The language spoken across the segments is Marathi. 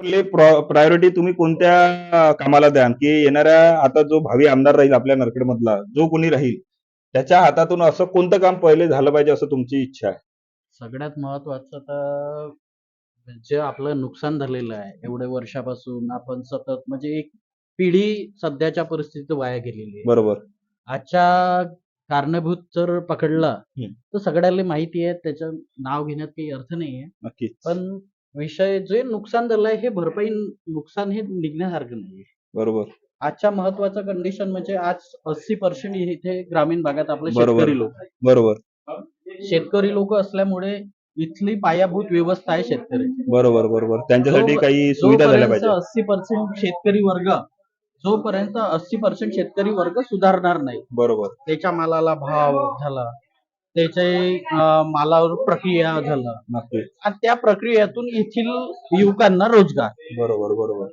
प्रायोरिटी तुम्ही कोणत्या कामाला द्याल? की येणाऱ्या आता जो भावी आमदार राहील आपल्या नरखेड मधला जो कोणी राहील त्याच्या हातातून असं कोणतं काम पहिले झालं पाहिजे असं तुमची इच्छा आहे? सगळ्यात महत्वाचं तर जे आपलं नुकसान झालेलं आहे एवढ्या वर्षापासून आपण सतत म्हणजे एक पिढी सध्याच्या परिस्थितीत वाया गेलेली आहे. बरोबर. आजच्या कारणीभूत जर पकडला. तर सगळ्याला माहिती आहे त्याचं नाव घेण्यात काही अर्थ नाहीये. नक्कीच. पण विषय जे नुकसान झालंय हे भरपाई नुकसान हे निघण्यासारखं नाहीये. बरोबर. आजच्या महत्वाचं कंडिशन म्हणजे आज अस्सी पर्सेंट इथे ग्रामीण भागात आपले बरोबर. शेतकरी लोक आहेत. बरोबर. शेतकरी लोक असल्यामुळे इथली पायाभूत व्यवस्था आहे शेतकरी. बरोबर बरोबर. त्यांच्यासाठी जो- काही सुविधा झाल्या जोपर्यंत पाहिजे अस्सी पर्सेंट शेतकरी वर्ग जोपर्यंत अस्सी पर्सेंट शेतकरी वर्ग सुधारणार नाही. बरोबर. त्याच्या मालाला भाव झाला त्याचे अं, मालावर प्रक्रिया झाला. नक्कीच. आणि त्या प्रक्रियेतून येथील युवकांना रोजगार. बरोबर बरोबर.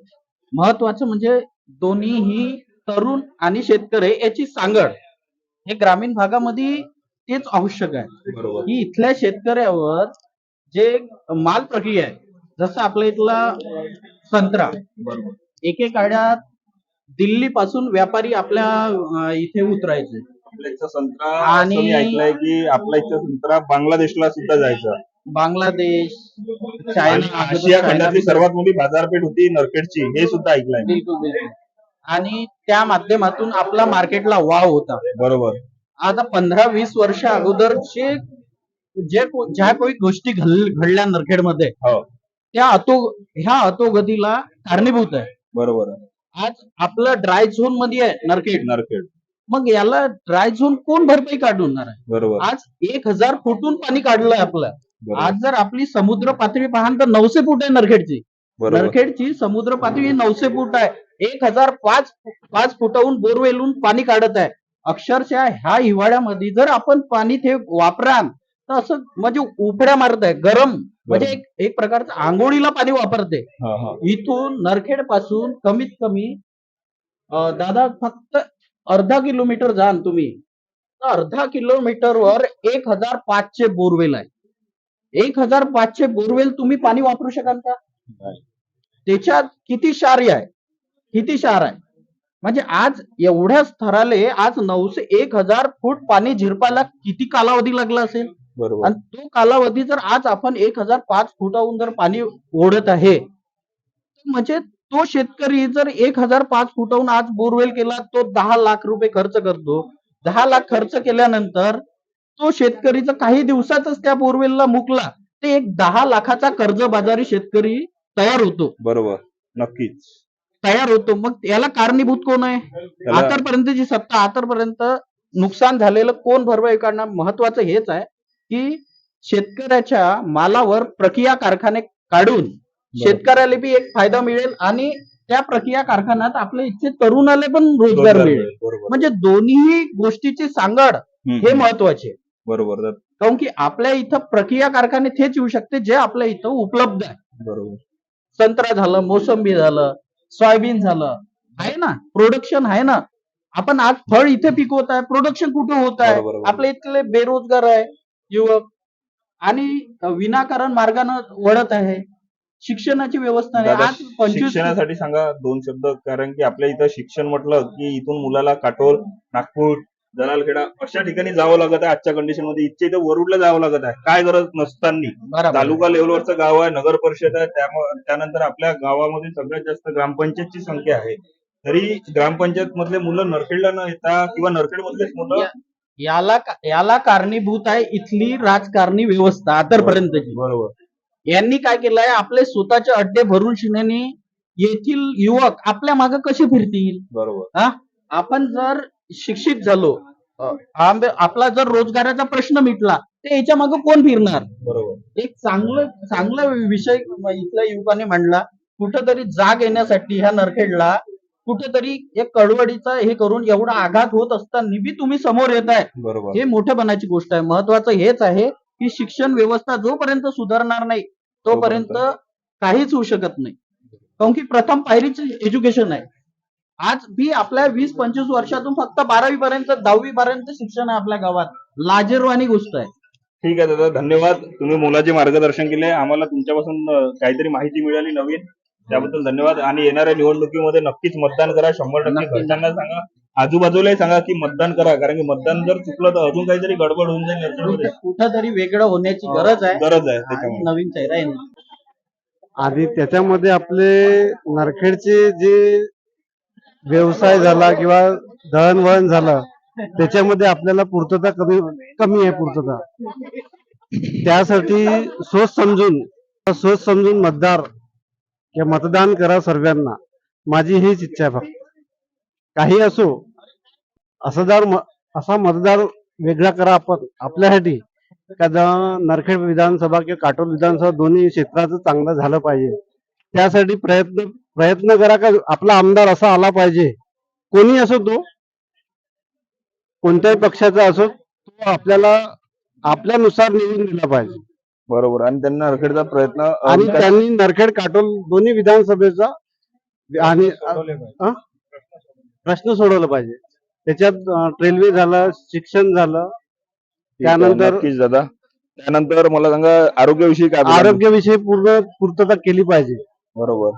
महत्वाचं म्हणजे दोन्हीही तरुण आणि शेतकरी याची सांगड हे ग्रामीण भागामध्ये तेच आवश्यक आहे. बरोबर. की इथल्या शेतकऱ्यावर जे माल प्रक्रिया आहे जसं आपल्या इथला संत्रा. एके काळात दिल्ली पासून व्यापारी आपल्या अं, इथे उतरायचे. संत्रा आणि- असं मी ऐकलंय की आपला इथचा संत्रा बांगलादेशला सुद्धा जायचा. बांगलादेश आणि चायना आशिया खंडातली सर्वात मोठी बाजारपेठ होती नरखेडची हे सुद्धा ऐकलंय मी. बिलकुल बिलकुल. आणि त्या माध्यमातून आपला मार्केटला वाव होता. बरोबर. आता पंधरा वीस वर्ष अगोदरचे जे को- ज्या काही गोष्टी घडल- घडल्या नरखेडमध्ये हो. त्या अतो ह्या अतोगतीला कारणीभूत आहे. बरोबर. आज आपलं ड्राय झोनमध्ये आहे नरखेड. नरखेड. मग याला ड्राय झोन कोण भरपाई काढणार आहे? बरोबर. आज एक हजार फुटून पाणी काढलंय आपलं. बरोबर. आज जर आपली समुद्र पातळी पाहाल तर नऊशे फूट आहे नरखेडची. बरोबर. नरखेडची समुद्र पातळी नऊशे फूट आहे. एक हजार पाच पाच फुटाहून बोरवेलून पाणी काढत आहे. अक्षरशः ह्या हिवाळ्यामध्ये जर आपण पाणी ते वापराल तर असं म्हणजे उफड्या मारत आहे. गरम. म्हणजे एक एक प्रकारचं आंघोळीला पाणी वापरते. हा हा. इथून नरखेडपासून कमीत कमी अं, दादा फक्त अर्धा किलोमीटर जाल तुम्ही. तर अर्धा किलोमीटरवर एक हजार पाचशे बोरवेल आहे. एक हजार पाचशे बोरवेल तुम्ही पाणी वापरू शकाल का. त्याच्यात किती क्षार आहे? किती क्षार आहे? म्हणजे आज एवढ्या स्तराले आज नऊशे एक हजार फूट पाणी झिरपायला किती कालावधी लागला असेल? बरोबर. आणि तो कालावधी जर आज आपण एक हजार पाच फुटाहून जर पाणी ओढत आहे म्हणजे तो शेतकरी जर एक हजार पाच फुटाहून आज बोरवेल केला तो दहा लाख रुपये खर्च करतो. दहा लाख खर्च केल्यानंतर तो शेतकरीचा काही दिवसातच त्या बोरवेलला मुकला ते एक दहा लाखाचा कर्जबाजारी शेतकरी तयार होतो. बरोबर. नक्कीच. तयार होतो. मग याला कारणीभूत कोण आहे? आतापर्यंतची सत्ता आतापर्यंत नुकसान झालेलं कोण भरपाई काढणार महत्वाचं हेच आहे की शेतकऱ्याच्या मालावर प्रक्रिया कारखाने काढून शेतकऱ्याला बी एक फायदा मिळेल आणि त्या प्रक्रिया कारखान्यात आपल्या इच्छित तरुणाला पण रोजगार मिळेल. बरोबर. म्हणजे दोन्ही गोष्टीची सांगड हे महत्त्वाचे. बरोबर. काऊन की आपल्या इथं प्रक्रिया कारखाने तेच येऊ शकते जे आपल्या इथं उपलब्ध आहे. बरोबर. संत्रा झालं मोसंबी झालं सोयाबीन झालं आहे ना? प्रोडक्शन आहे ना? आपण आज फळ इथे पिकवत आहे प्रोडक्शन कुठे होत आहे. आपल्या इथले बेरोजगार आहे युवक. आणि विनाकारण मार्गानं वळत आहे. शिक्षणाची व्यवस्था नाही. दादा, आज पंचवीस शिक्षणासाठी सांगा दोन शब्द कारण की आपल्या इथं शिक्षण म्हटलं की इथून मुलाला काटोल नागपूर जलालखेडा अशा ठिकाणी जावं लागत आहे. आजच्या कंडिशनमध्ये इच्छा इथं वरुडला जावं लागत आहे. काय गरज नसताना. बरोबर. तालुका लेवलवरचं गाव आहे नगर परिषद आहे त्यानंतर आपल्या गावामध्ये सगळ्यात जास्त ग्रामपंचायतची संख्या आहे. तरी ग्रामपंचायत मधले मुलं नरखेडला न येता किंवा नरखेड मधलेच मुलं याला याला कारणीभूत आहे इथली राजकारणी व्यवस्था आतापर्यंतची बरोबर. यांनी काय केलंय? आपले स्वतःचे अड्डे भरून शिण्याने येथील युवक आपल्या मागे कसे फिरतील? बरोबर. हा? आपण जर शिक्षित झालो आपला जर रोजगाराचा प्रश्न मिटला तर याच्या मागे कोण फिरणार? बरोबर. एक चांगलं चांगला विषय इथल्या युवकाने मांडला कुठंतरी जाग येण्यासाठी ह्या नरखेडला कुठेतरी एक कळवडीचा हे करून एवढा आघात होत असताना बी तुम्ही समोर येत आहे. बरोबर. हे मोठेपणाची गोष्ट आहे. महत्वाचं हेच आहे की शिक्षण व्यवस्था जोपर्यंत सुधारणार नाही तोपर्यंत काहीच होऊ शकत नाही. काऊन की प्रथम पायरीच एज्युकेशन आहे. आज बी आपल्या वीस पंचवीस वर्षातून फक्त बारावी पर्यंत दहावी पर्यंत शिक्षण आहे आपल्या गावात. लाजीरवाणी गोष्ट आहे. ठीक आहे दादा धन्यवाद. तुम्ही मुलाचे मार्गदर्शन केले. आम्हाला तुमच्यापासून अं, काहीतरी माहिती मिळाली नवीन. त्याबद्दल धन्यवाद. आणि येणाऱ्या निवडणुकीमध्ये नक्कीच मतदान करा. शंभर टक्के नक्की. घरच्यांना सांगा. आजूबाजूलाही सांगा की मतदान करा कारण की मतदान जर चुकलं तर अजून काहीतरी गडबड होऊन जाईल याच्यामध्ये. कुठंतरी वेगळं होण्याची गरज आहे. गरज आहे आणि नवीन चेहरा येणार. आणि त्याच्यामध्ये आपले नरखेडचे जे व्यवसाय झाला किंवा दळणवळण झालं त्याच्यामध्ये आपल्याला पूर्तता कमी कमी आहे पूर्तता. त्यासाठी सोच समजून सोच समजून मतदार किंवा मतदान करा सर्वांना. माझी हीच इच्छा आहे फक्त. काही असो असं जर असा मतदार वेगळा करा आपण आपल्यासाठी. का ज- नरखेड विधानसभा किंवा काटोल विधानसभा दोन्ही क्षेत्राचं चांगलं झालं पाहिजे. त्यासाठी प्रयत्न प्रयत्न करा का आपला आमदार असा आला पाहिजे. कोणी असो तो कोणत्याही पक्षाचा असो तो आपल्याला आपल्यानुसार निवडून दिला पाहिजे. बरोबर. आणि त्यांना रखेडचा प्रयत्न आणि त्यांनी नरखेड काटोल दोन्ही विधानसभेचा आणि? प्रश्न सोडवला पाहिजे. त्याच्यात रेल्वे झालं शिक्षण झालं त्यानंतर- नक्कीच दादा. त्यानंतर मला सांगा आरोग्याविषयी काय बोलाल? आरोग्याविषयी पूर्ण पूर्तता केली पाहिजे. बरोबर.